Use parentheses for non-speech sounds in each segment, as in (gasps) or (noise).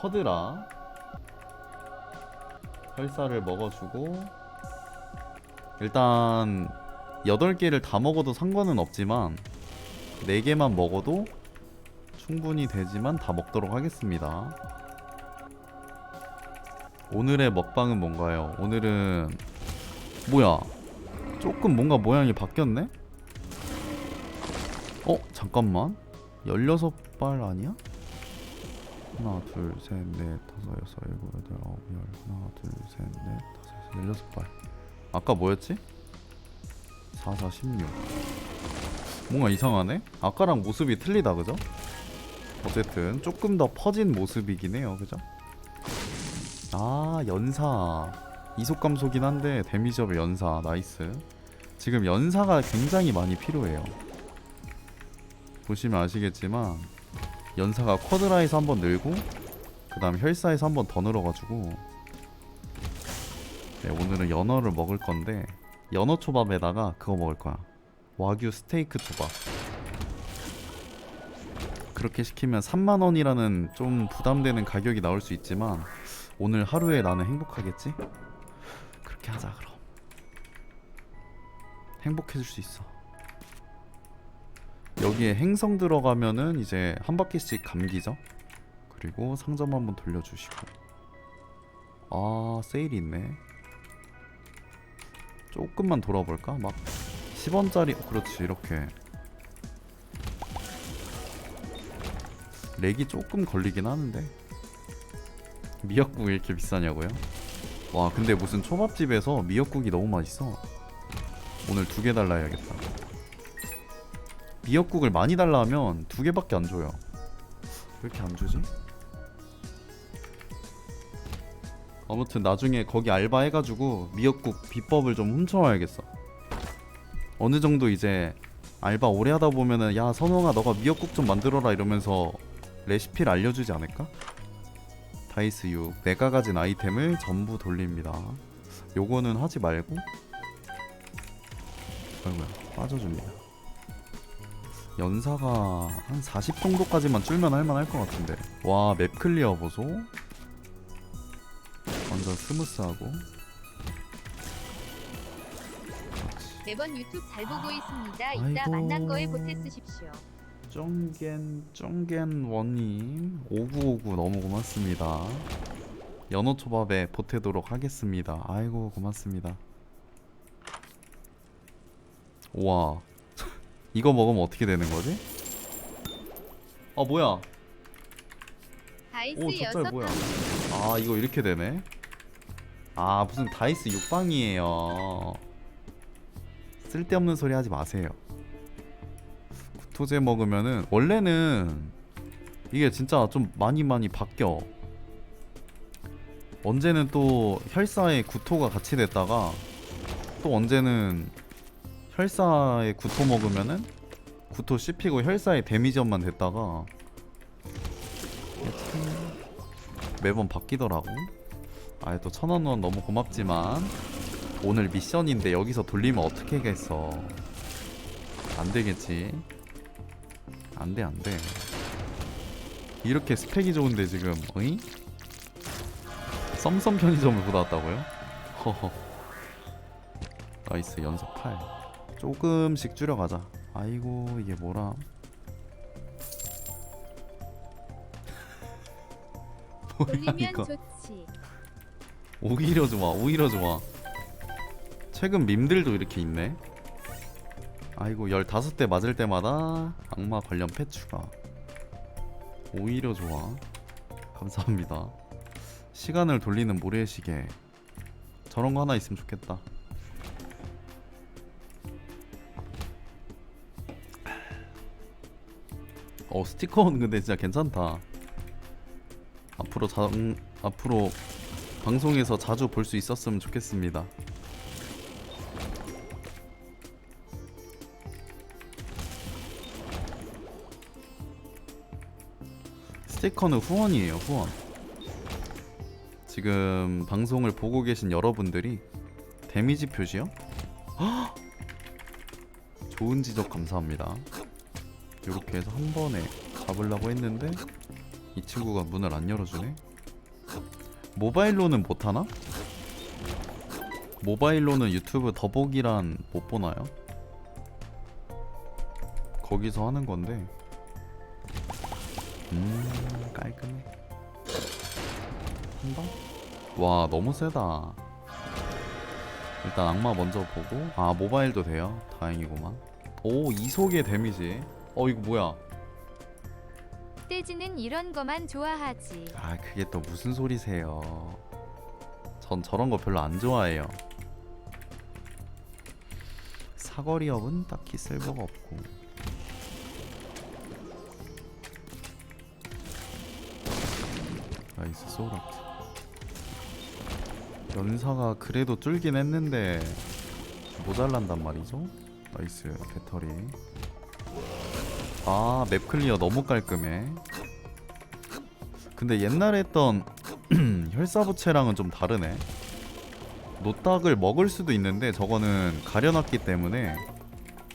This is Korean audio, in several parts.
커드라 혈사를 먹어주고 일단 8개를 다 먹어도 상관은 없지만 4개만 먹어도 충분히 되지만 다 먹도록 하겠습니다 오늘의 먹방은 뭔가요? 오늘은 뭐야 조금 뭔가 모양이 바뀌었네? 어? 잠깐만 16발 아니야? 하나 둘 셋 넷 다섯 여섯 일곱 여덟 아홉 열 하나 둘 셋 넷 다섯 여섯 열여섯 발 아까 뭐였지? 4 4 16 뭔가 이상하네? 아까랑 모습이 틀리다 그죠? 어쨌든 조금 더 퍼진 모습이긴 해요 그죠? 아 연사 이속 감소긴 한데 데미지업의 연사 나이스 지금 연사가 굉장히 많이 필요해요 보시면 아시겠지만 연사가 쿼드라에서 한 번 늘고 그 다음 혈사에서 한 번 더 늘어가지고. 네, 오늘은 연어를 먹을 건데 연어 초밥에다가 그거 먹을 거야. 와규 스테이크 초밥. 그렇게 시키면 3만원이라는 좀 부담되는 가격이 나올 수 있지만 오늘 하루에 나는 행복하겠지? 그렇게 하자 그럼. 행복해질 수 있어 여기에 행성 들어가면은 이제 한 바퀴씩 감기죠? 그리고 상점 한번 돌려주시고. 아 세일이 있네. 조금만 돌아볼까? 막 10원짜리 그렇지 이렇게. 렉이 조금 걸리긴 하는데. 미역국 왜 이렇게 비싸냐고요? 와 근데 무슨 초밥집에서 미역국이 너무 맛있어. 오늘 두 개 달라 해야겠다 미역국을 많이 달라 하면 두 개밖에 안 줘요. 왜 이렇게 안 주지? 아무튼 나중에 거기 알바 해가지고 미역국 비법을 좀 훔쳐와야겠어. 어느 정도 이제 알바 오래 하다 보면은 야 선홍아 너가 미역국 좀 만들어라 이러면서 레시피를 알려주지 않을까? 다이스 6 내가 가진 아이템을 전부 돌립니다. 요거는 하지 말고. 아이고야 빠져줍니다 연사가 한 40 정도까지만 줄면 할만할 것 같은데 와 맵 클리어 보소 완전 스무스하고. 매번 유튜브 잘 보고 있습니다. 아이고. 이따 만난 거에 보태 쓰십시오. 쫑겐 쫑겐 원님 5959 너무 고맙습니다 연어 초밥에 보태도록 하겠습니다 아이고 고맙습니다 우와 이거 먹으면 어떻게 되는 거지? 아 뭐야? 다이스 오 젖살 뭐야? 번아 이거 이렇게 되네? 아 무슨 다이스 육방이에요. 쓸데없는 소리 하지 마세요. 구토제 먹으면은 원래는 이게 진짜 좀 많이 많이 바뀌어. 언제는 또 혈사에 구토가 같이 됐다가 또 언제는 혈사에 구토 먹으면은 구토 씹히고 혈사에 데미지업만 됐다가 매번 바뀌더라고. 아예 또 천원 원 너무 고맙지만 오늘 미션인데 여기서 돌리면 어떻게 하겠어? 안 되겠지. 안 돼, 안 돼. 이렇게 스펙이 좋은데 지금, 어이? 썸썸 편의점을 보다 왔다고요? 허허. 나이스, 연속 8. 조금씩 줄여가자. 아이고, 이게 뭐라. (laughs) 뭐야, 이거. 오히려 좋아 오히려 좋아. 최근 밈들도 이렇게 있네. 아이고 15대 맞을 때마다 악마 관련 패 추가 오히려 좋아. 감사합니다. 시간을 돌리는 모래시계. 저런 거 하나 있으면 좋겠다 어 스티커는 근데 진짜 괜찮다 앞으로 자, 음, 앞으로 방송에서 자주 볼 수 있었으면 좋겠습니다. 스티커는 후원이에요, 후원. 지금 방송을 보고 계신 여러분들이 데미지 표시요? 헉! (gasps) 좋은 지적 감사합니다. 이렇게 해서 한 번에 잡으려고 했는데 이 친구가 문을 안 열어주네. 모바일로는 못하나? 모바일로는 유튜브 더보기란 못 보나요? 거기서 하는 건데 음 깔끔해 한방? 와 너무 세다 일단 악마 먼저 보고 아 모바일도 돼요 다행이구만 오 이속의 데미지 어 이거 뭐야? 떼지는 이런 거만 좋아하지. 아 그게 또 무슨 소리세요? 전 저런 거 별로 안 좋아해요. 사거리업은 딱히 쓸모가 없고. 나이스 소울아트. 연사가 그래도 뚫긴 했는데 모자란단 말이죠? 나이스 배터리 아 맵 클리어 너무 깔끔해. 근데 옛날에 했던 (clears throat) 혈사부채랑은 좀 다르네. 노딱을 먹을 수도 있는데 저거는 가려놨기 때문에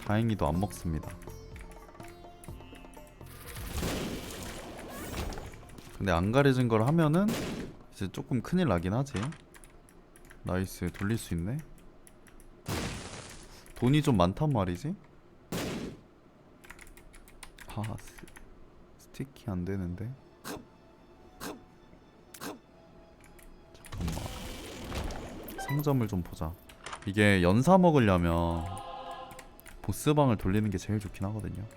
다행히도 안 먹습니다. 근데 안 가려진 걸 하면은 이제 조금 큰일 나긴 하지. 나이스 돌릴 수 있네. 돈이 좀 많단 말이지 아 스, 스티키 안 되는데? 잠깐만. 상점을 좀 보자. 이게 연사 먹으려면 보스방을 돌리는 게 제일 좋긴 하거든요.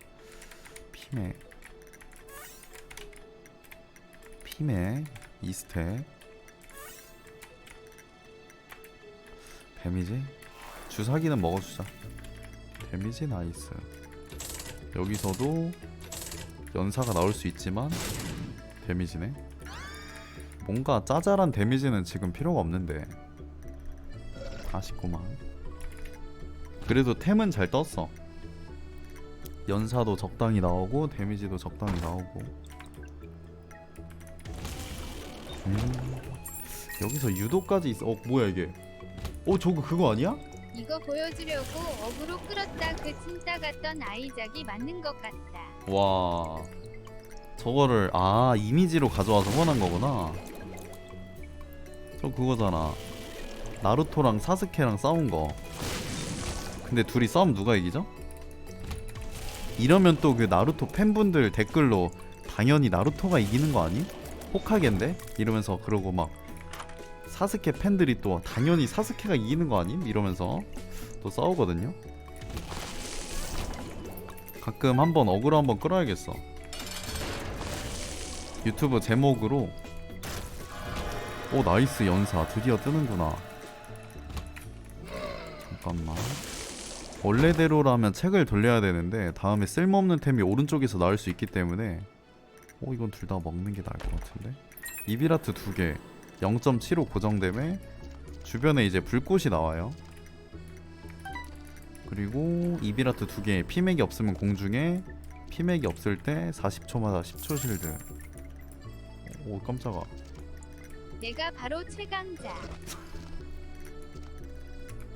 피메 피메 이스택. 데미지? 주사기는 먹어주자. 데미지 나이스. 여기서도 연사가 나올 수 있지만 데미지네. 뭔가 짜잘한 데미지는 지금 필요가 없는데. 아쉽구만. 그래도 템은 잘 떴어. 연사도 적당히 나오고 데미지도 적당히 나오고. 음 여기서 유도까지 있어. 어 뭐야 이게? 어 저거 그거 아니야? 이거 보여주려고 어그로 끌었다. 그 찐따 같던 아이작이 맞는 것 같다. 와 저거를 아 이미지로 가져와서 후원한 거구나 저 그거잖아 나루토랑 사스케랑 싸운 거 근데 둘이 싸움 누가 이기죠? 이러면 또 그 나루토 팬분들 댓글로 당연히 나루토가 이기는 거 아니? 호카겐데? 이러면서 그러고 막 사스케 팬들이 또 당연히 사스케가 이기는 거 아님? 이러면서 또 싸우거든요 가끔 한번 어그로 한번 끌어야겠어. 유튜브 제목으로 오 나이스 연사 드디어 뜨는구나. 잠깐만. 원래대로라면 책을 돌려야 되는데 다음에 쓸모없는 템이 오른쪽에서 나올 수 있기 때문에 오 이건 둘 다 먹는 게 나을 것 같은데. 이비라트 두 개, 0.75 고정됨에 주변에 이제 불꽃이 나와요. 그리고 이비라트 두 개, 피맥이 없으면 공중에 피맥이 없을 때 40초마다 10초 실드. 오 깜짝아. 내가 바로 최강자.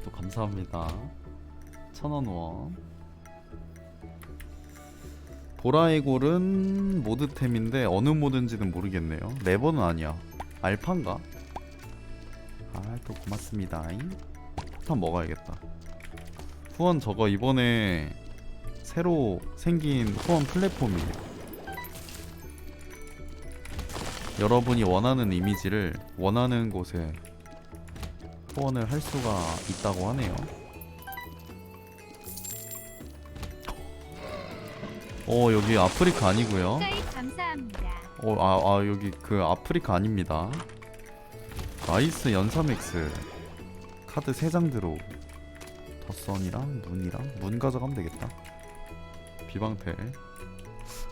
또 감사합니다. 천원 원. 보라의골은 모드템인데 어느 모드인지는 모르겠네요. 레버는 아니야. 알파인가? 아 또 고맙습니다. 폭탄 먹어야겠다. 후원 저거 이번에 새로 생긴 후원 플랫폼이에요. 여러분이 원하는 이미지를 원하는 곳에 후원을 할 수가 있다고 하네요. 어 여기 아프리카 아니고요. 어, 아, 아 여기 그 아프리카 아닙니다. 나이스 연사맥스 카드 3장 들어. 덧선이랑 문이랑 문 가져가면 되겠다. 비방텔.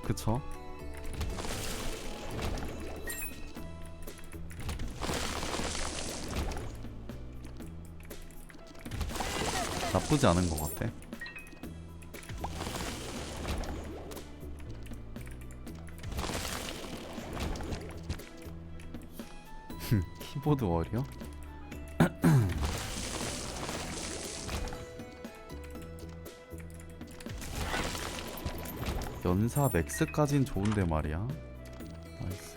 그쵸? 나쁘지 않은 것 같아. (laughs) 키보드 워리어? 연사 맥스까진 좋은데 말이야. 나이스.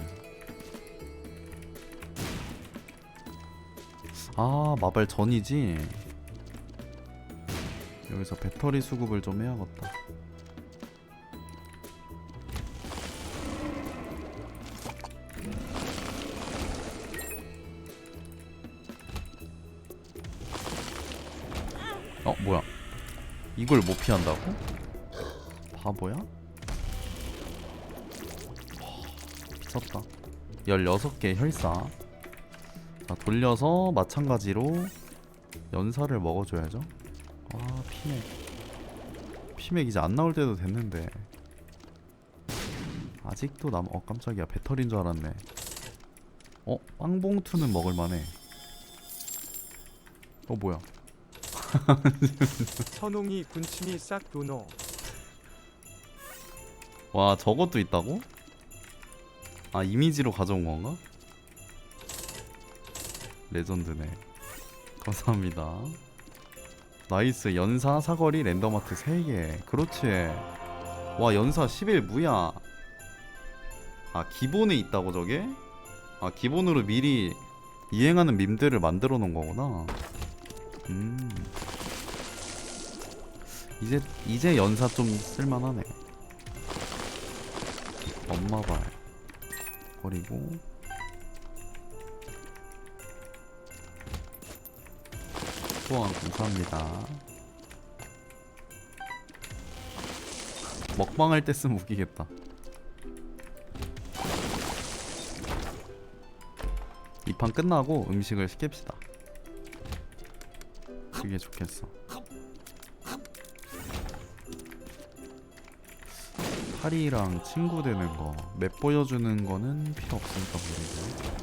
아 마발 전이지 여기서 배터리 수급을 좀 해야겠다 어 뭐야 이걸 못 피한다고? 바보야? 미쳤다. 16개 혈사. 자 돌려서 마찬가지로 연사를 먹어줘야죠. 아 피맥. 피맥 이제 안 나올 때도 됐는데. 아직도 남.. 어 깜짝이야. 배터리인 줄 알았네. 어? 빵봉투는 먹을만해. 어 뭐야? (laughs) 선홍이 군침이 싹 도노. 와 저것도 있다고? 아 이미지로 가져온 건가? 레전드네. 감사합니다. 나이스. 연사 사거리 랜덤아트 3개. 그렇지. 와 연사 11 무야. 아 기본에 있다고 저게? 아 기본으로 미리 이행하는 밈들을 만들어 놓은 거구나. 음. 이제 이제 연사 좀 쓸만하네. 엄마발 버리고. 후원 감사합니다. 먹방 할 때 쓰면 웃기겠다. 이 판 끝나고 음식을 시킵시다. 그게 좋겠어 파리랑 친구 되는 거, 맵 보여주는 거는 필요 없으니까 버리고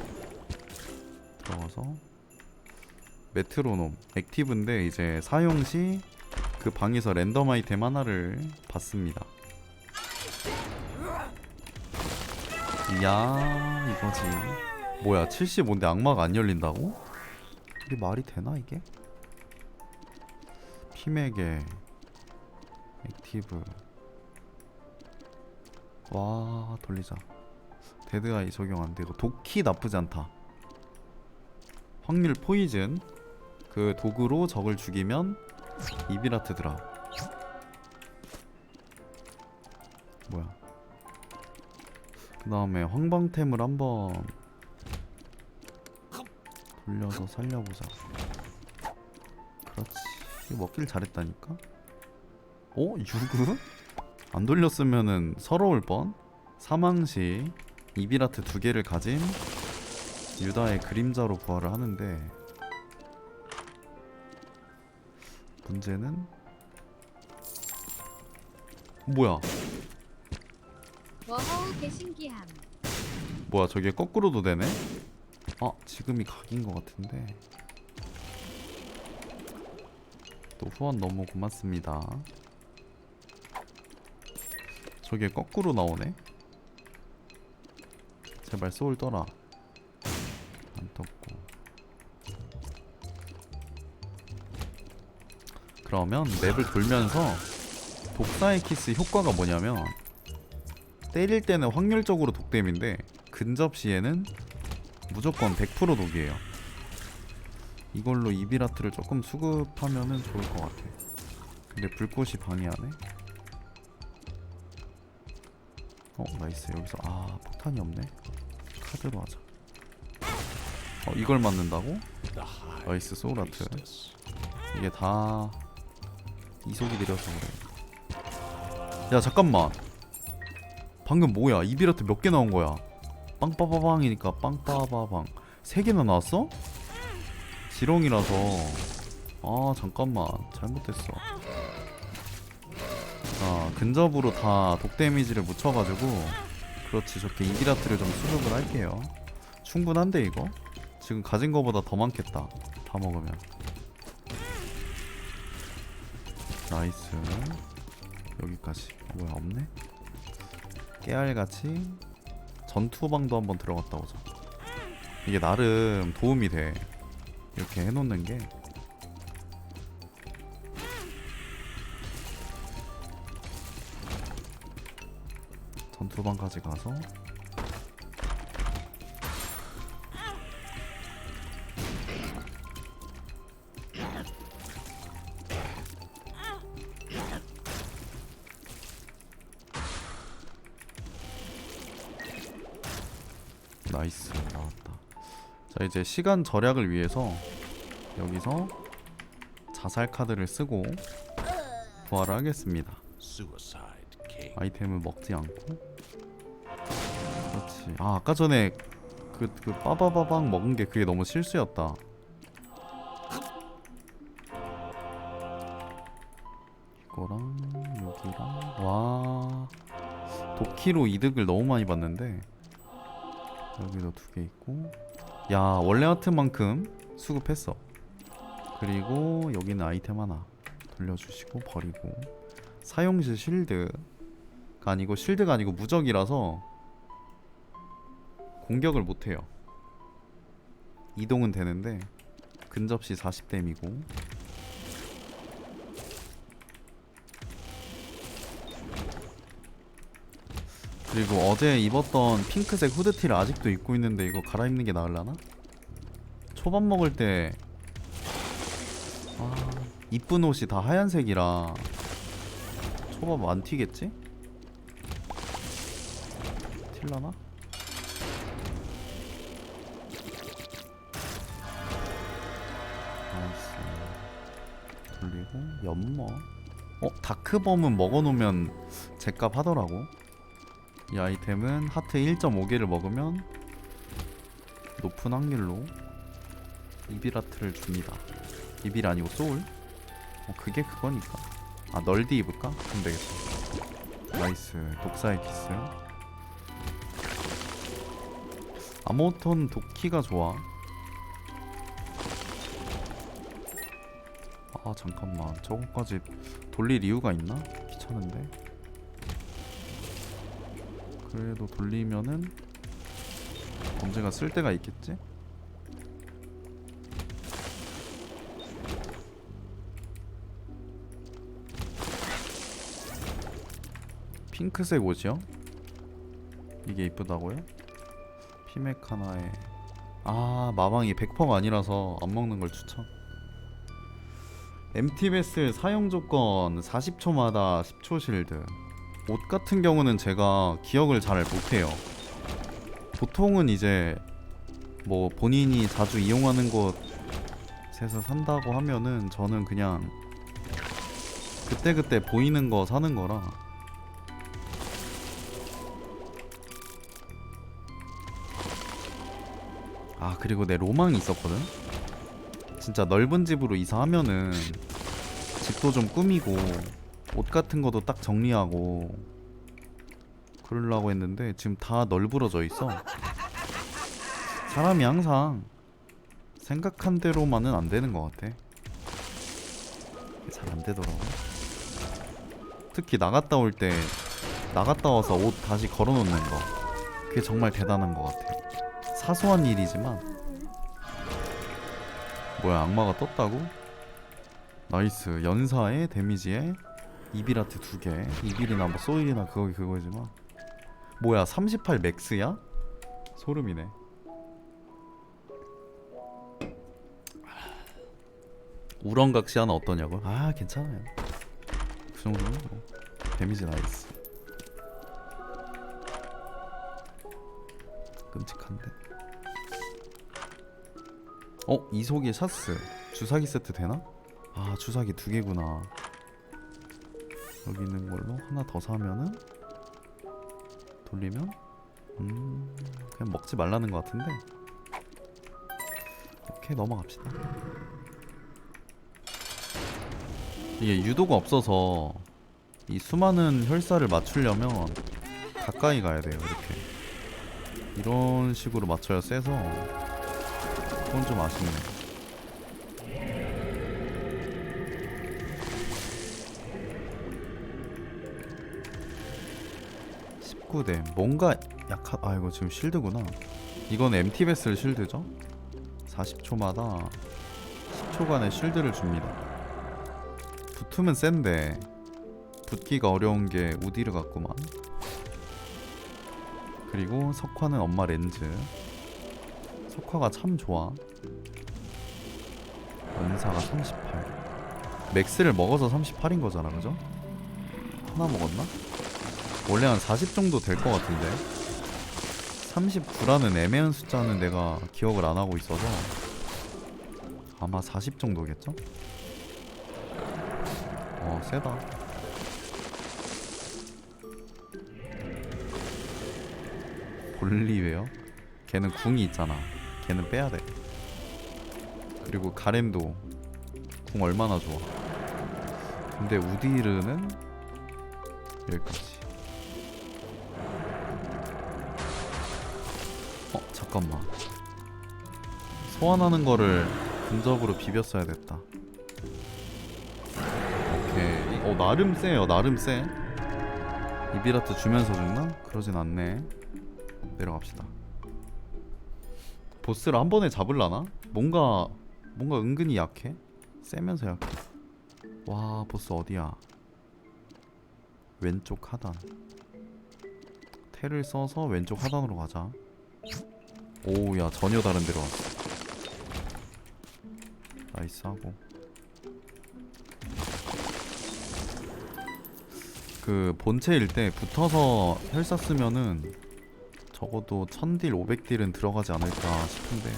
들어가서 메트로놈 액티브인데 이제 사용 시 그 방에서 랜덤 아이템 하나를 받습니다. 이야 이거지. 뭐야 75인데 악마가 안 열린다고? 이게 말이 되나 이게? 피맥에 액티브 와 돌리자. 데드아이 적용 안되고 도키 나쁘지 않다. 확률 포이즌. 그 도구로 적을 죽이면 이비라트 드라. 뭐야? 그 다음에 황방템을 한번 돌려서 살려보자. 그렇지. 먹길 잘했다니까? 어? 유그? 안 돌렸으면은 서러울 뻔. 사망시 이비라트 두 개를 가진 유다의 그림자로 부활을 하는데 문제는 뭐야? 워허우 개신기함. 뭐야 저게 거꾸로도 되네? 아 지금이 각인 것 같은데 또 후원 너무 고맙습니다 저게 거꾸로 나오네? 제발 소울 떠라. 안 떴고. 그러면 맵을 돌면서 독사의 키스 효과가 뭐냐면 때릴 때는 확률적으로 독댐인데 근접 시에는 무조건 100% 독이에요. 이걸로 이비라트를 조금 수급하면은 좋을 것 같아. 근데 불꽃이 방해하네 어 나이스. 여기서 아 폭탄이 없네. 카드로 하자. 어 이걸 맞는다고? 나이스 소울아트. 이게 다 이속이 느려서 그래. 야 잠깐만. 방금 뭐야? 이비라트 몇 개 나온 거야? 빵빠바방이니까 빵빠바방 세 개나 나왔어? 지렁이라서. 아 잠깐만. 잘못했어 자 근접으로 다 독 데미지를 묻혀가지고 그렇지 좋게 이비라트를 좀 수급을 할게요. 충분한데 이거? 지금 가진 거보다 더 많겠다 다 먹으면. 나이스. 여기까지. 뭐야 없네? 깨알같이 전투방도 한번 들어갔다 오자. 이게 나름 도움이 돼. 이렇게 해놓는 게 전투방까지 가서. 나이스 나왔다. 자 이제 시간 절약을 위해서 여기서 자살 카드를 쓰고 부활을 하겠습니다. 아이템을 먹지 않고. 그렇지 아 아까 전에 그, 그 빠바바방 먹은 게 그게 너무 실수였다. 이거랑 여기랑 와. 도키로 이득을 너무 많이 봤는데 여기도 두 개 있고. 야 원래 하트만큼 수급했어. 그리고 여기는 아이템 하나 돌려주시고 버리고. 사용시 실드가 아니고 실드가 아니고 무적이라서 공격을 못해요 이동은 되는데 근접시 40댐이고 그리고 어제 입었던 핑크색 후드티를 아직도 입고 있는데 이거 갈아입는 게 나을라나? 초밥 먹을 때 아, 이쁜 옷이 다 하얀색이라 초밥 안 튀겠지? 틸라나? 돌리고. 연머. 어? 다크범은 먹어놓으면 제값 하더라고. 이 아이템은 하트 1.5개를 먹으면 높은 확률로 이비라트를 줍니다. 이빌 아니고 소울? 어 그게 그거니까. 아 널디 입을까? 그럼 되겠다. 나이스. 독사의 키스 아모톤 도키가 좋아 아 잠깐만 저거까지 돌릴 이유가 있나? 귀찮은데 그래도 돌리면은 언제가 쓸 때가 있겠지? 핑크색 옷이요? 이게 이쁘다고요? 피맥 하나에 아 마방이 100%가 아니라서 안 먹는 걸 추천 MT 베슬 사용 조건 40초마다 10초 실드. 옷 같은 경우는 제가 기억을 잘 못해요. 보통은 이제 뭐 본인이 자주 이용하는 곳에서 산다고 하면은 저는 그냥 그때그때 보이는 거 사는 거라. 아 그리고 내 로망이 있었거든 진짜 넓은 집으로 이사하면은 집도 좀 꾸미고 옷 같은 것도 딱 정리하고 그러려고 했는데 지금 다 널브러져 있어. 사람이 항상 생각한 대로만은 안 되는 것 같아. 잘 안 되더라고. 특히 나갔다 올 때 나갔다 와서 옷 다시 걸어 놓는 거. 그게 정말 대단한 것 같아. 사소한 일이지만 뭐야 악마가 떴다고? 나이스. 연사에 데미지에 이빌아트 두개. 이빌이나 뭐 소일이나 그거 그거지만. 뭐야 38 맥스야? 소름이네. 우렁각시 하나 어떠냐고? 아 괜찮아요. 그 정도면 뭐. 데미지 나이스. 끔찍한데 어? 이속이 샷스 주사기 세트 되나? 아 주사기 두 개구나 여기 있는 걸로 하나 더 사면은 돌리면 음 그냥 먹지 말라는 것 같은데 오케이 넘어갑시다 이게 유도가 없어서 이 수많은 혈사를 맞추려면 가까이 가야 돼요 이렇게 이런 식으로 맞춰야 세서 그건 좀 아쉽네. 19대. 뭔가 약하 아 이거 지금 실드구나. 이건 MT 베슬 실드죠? 40초마다 10초간의 실드를 줍니다. 붙으면 센데 붙기가 어려운 게 우디르 같구만. 그리고 석화는 엄마 렌즈 석화가 참 좋아 연사가 38 맥스를 먹어서 38인 거잖아 그죠? 하나 먹었나? 원래 한 40 정도 될 것 같은데 39라는 애매한 숫자는 내가 기억을 안 하고 있어서 아마 40 정도겠죠? 어 세다 볼리웨어? 걔는 궁이 있잖아 걔는 빼야돼. 그리고 가렘도 궁 얼마나 좋아. 근데 우디르는 여기까지. 어 잠깐만. 소환하는 거를 근접으로 비볐어야 됐다. 오케이. 어 나름 세요 나름 세. 이비라트 주면서 죽나? 그러진 않네. 내려갑시다 보스를 한 번에 잡을라나? 뭔가 뭔가 은근히 약해? 세면서 약해. 와 보스 어디야? 왼쪽 하단. 텔을 써서 왼쪽 하단으로 가자. 오야 전혀 다른 데로 왔어. 나이스 하고. 그 본체일 때 붙어서 혈사 쓰면은 적어도 1000딜 500딜은 들어가지 않을까 싶은데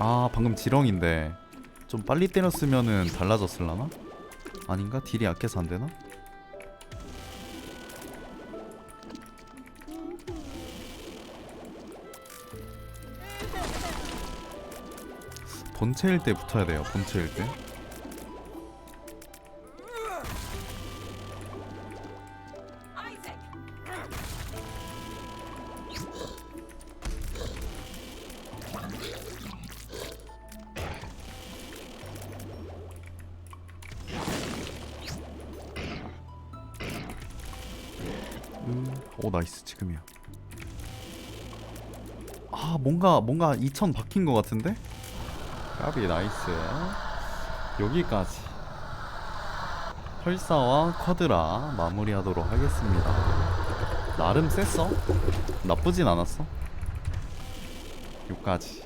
아 방금 지렁인데 좀 빨리 때렸으면은 달라졌을라나? 아닌가? 딜이 약해서 안되나? 본체일 때 붙어야 돼요 본체일 때 오 나이스 지금이야. 아 뭔가 뭔가 2000 박힌 것 같은데? 까비 나이스. 여기까지. 펄사와 쿼드라 마무리하도록 하겠습니다. 나름 셌어? 나쁘진 않았어? 여기까지